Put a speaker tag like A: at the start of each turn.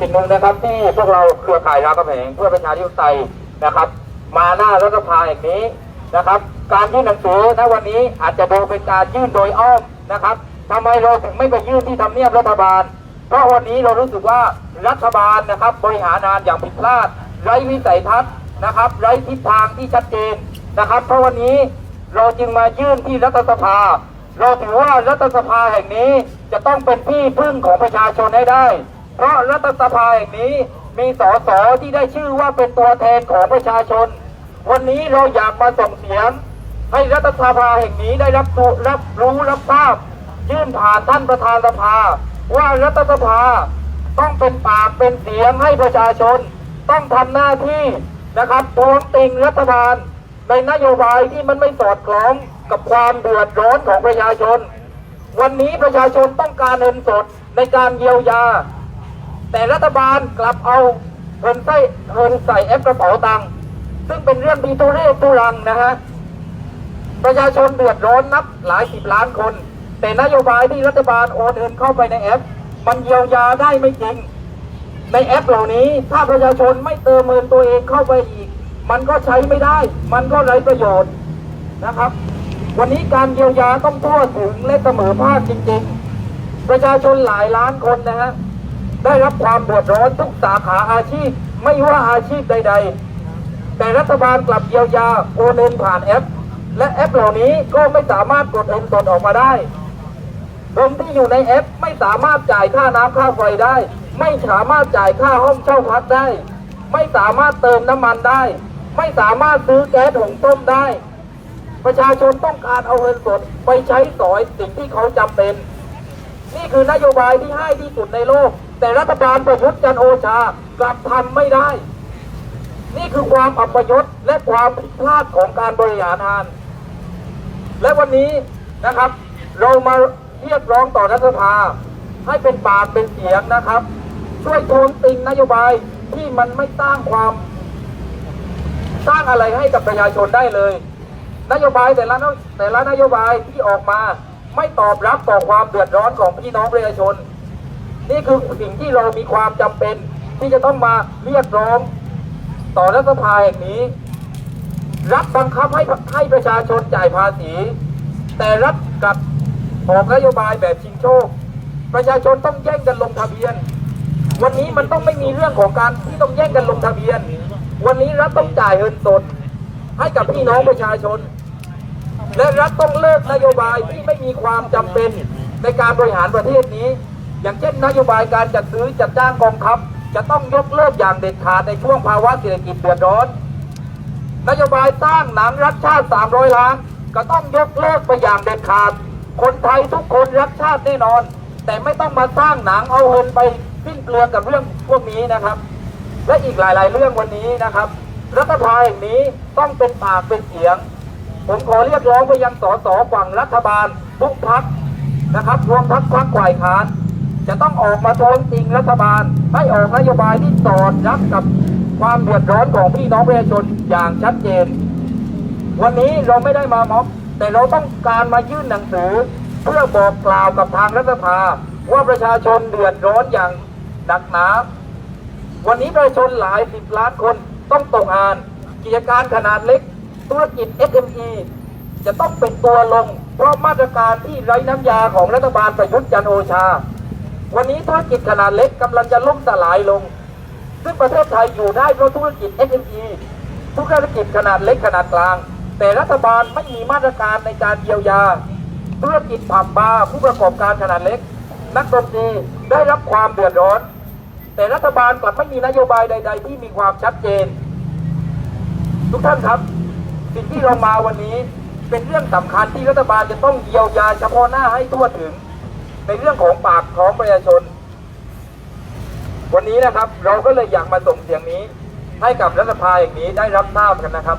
A: สิ่งหนึ่งนะครับที่พวกเราเครือข่ายรามคำแหงเพื่อประชาธิปไตยนะครับ มาหน้ารัฐสภาแห่งนี้นะครับ การยื่นหนังสือณวันนี้อาจจะดูเป็นการยื่นโดยอ้อมนะครับทำไมเราถึงไม่ไปยื่นที่ทำเนียบรัฐบาล เพราะวันนี้เรารู้สึกว่ารัฐบาลนะครับ บริหารงานอย่างผิดพลาดไร้วิสัยทัศน์นะครับ ไร้ทิศทางที่ชัดเจนนะครับ เพราะวันนี้เราจึงมายื่นที่รัฐสภา เราถือว่ารัฐสภาแห่งนี้จะต้องเป็นที่พึ่งของประชาชนให้ได้ เพราะรัฐสภาแห่งนี้มีสสที่ได้ชื่อว่าเป็นตัวแทนของประชาชน วันนี้เราอยากมาส่งเสียง ให้รัฐสภาแห่งนี้ได้รับตัวรับรู้รับทราบยื่นผ่านท่านประธานสภา ว่ารัฐสภาต้องเป็นปากเป็นเสียงให้ประชาชน ต้องทำหน้าที่นะครับท้วงติงรัฐบาล ในนโยบายที่มันไม่สอดคล้องกับความเดือดร้อนของประชาชน วันนี้ประชาชนต้องการเงินสดในการเยียวยา แต่รัฐบาลกลับเอาเงินใส่เงินใส่แอปกระเป๋าตังค์ซึ่งเป็นเรื่องดีตัวเลขตุลังนะฮะประชาชนเดือดร้อนนับหลายสิบล้านคน แต่นโยบายที่รัฐบาลโอนเงินเข้าไปในแอป มันเยียวยาได้ไม่จริง ในแอปเหล่านี้ถ้าประชาชนไม่เติมเงินตัวเองเข้าไปอีก มันก็ใช้ไม่ได้ มันก็ไร้ประโยชน์นะครับ วันนี้การเยียวยาต้องทั่วถึงและเสมอภาคจริง ๆ ประชาชนหลายล้านคนนะฮะ ได้รับความเดือดร้อนทุกสาขาอาชีพไม่ว่าอาชีพใด ๆ แต่รัฐบาลกลับเยียวยาโอนเงินผ่านแอป และแอปเหล่านี้ก็ไม่สามารถกดเงินสดออกมาได้คนที่อยู่ในแอปไม่สามารถจ่ายค่าน้ำค่าไฟได้ ไม่สามารถจ่ายค่าห้องเช่าพักได้ ไม่สามารถเติมน้ำมันได้ ไม่สามารถซื้อแก๊สหุงต้มได้ ประชาชนต้องการเอาเงินสดไปใช้สอยสิ่งที่เขาจำเป็น นี่คือนโยบายที่ให้ที่สุดในโลก แต่รัฐบาลประยุทธ์จันโอชากลับทำไม่ได้ นี่คือความอัปยศและความผิดพลาดของการบริหารงาน และวันนี้นะครับ เรามาเรียกร้องต่อรัฐสภา ให้เป็นปากเป็นเสียงนะครับ ช่วยทวงติงนโยบายที่มันไม่สร้างความ สร้างอะไรให้กับประชาชนได้เลย นโยบายแต่ละนแต่ละนโยบายที่ออกมา ไม่ตอบรับต่อความเดือดร้อนของพี่น้องประชาชน นี่คือสิ่งที่เรามีความจำเป็น ที่จะต้องมาเรียกร้อง ต่อรัฐสภาแห่งนี้ รัฐบังคับให้ให้ประชาชนจ่ายภาษี แต่รัฐกลับออกนโยบายแบบชิงโชค ประชาชนต้องแย่งกันลงทะเบียน วันนี้มันต้องไม่มีเรื่องของการที่ต้องแย่งกันลงทะเบียน วันนี้รัฐต้องจ่ายเงินสดให้กับพี่น้องประชาชน และรัฐต้องเลิกนโยบายที่ไม่มีความจำเป็นในการบริหารประเทศนี้ อย่างเช่นนโยบายการจัดซื้อจัดจ้างกองทัพ จะต้องยกเลิกอย่างเด็ดขาดในช่วงภาวะเศรษฐกิจเดือดร้อน นโยบายสร้างหนังรักชาติ 300 ล้าน ก็ต้องยกเลิกไปอย่างเด็ดขาด คนไทยทุกคนรักชาติแน่นอน แต่ไม่ต้องมาสร้างหนังเอาเงินไปสิ้นเปลืองกับเรื่องพวกนี้นะครับ และอีกหลาย ๆ เรื่องวันนี้นะครับรัฐบาลแห่งนี้ต้องเป็นปากเป็นเสียง ผมขอเรียกร้องไปยังสสฝั่งรัฐบาลทุกพักนะครับรวมพักพักฝ่ายค้าน จะต้องออกมาท้วงติงรัฐบาลให้ออกนโยบายที่สอดรับกับความเดือดร้อนของพี่น้องประชาชนอย่างชัดเจน วันนี้เราไม่ได้มาม็อบแต่เราต้องการมายื่นหนังสือ เพื่อบอกกล่าวกับทางรัฐสภา ว่าประชาชนเดือดร้อนอย่างหนักหนา วันนี้ประชาชนหลายสิบล้านคนต้องตกงาน กิจการขนาดเล็ก ธุรกิจ SME จะต้องเป็นตัวลง เพราะมาตรการที่ไร้น้ำยาของรัฐบาลประยุทธ์จันโอชา วันนี้ธุรกิจขนาดเล็กกำลังจะล่มสลายลง ซึ่งประเทศไทยอยู่ได้เพราะธุรกิจ SME ธุรกิจขนาดเล็กขนาดกลาง แต่รัฐบาลไม่มีมาตรการในการเยียวยา ธุรกิจผับบาร์ผู้ประกอบการขนาดเล็ก นักดนตรีได้รับความเดือดร้อน แต่รัฐบาลกลับไม่มีนโยบายใด ๆ ที่มีความชัดเจน ทุกท่านครับสิ่งที่เรามาวันนี้เป็นเรื่องสำคัญที่รัฐบาลจะต้องเยียวยาเฉพาะหน้าให้ทั่วถึง ในเรื่องของปากท้องประชาชน วันนี้นะครับเราก็เลยอยากมาส่งเสียงนี้ ให้กับรัฐสภาอย่างนี้ได้รับทราบกันนะครับ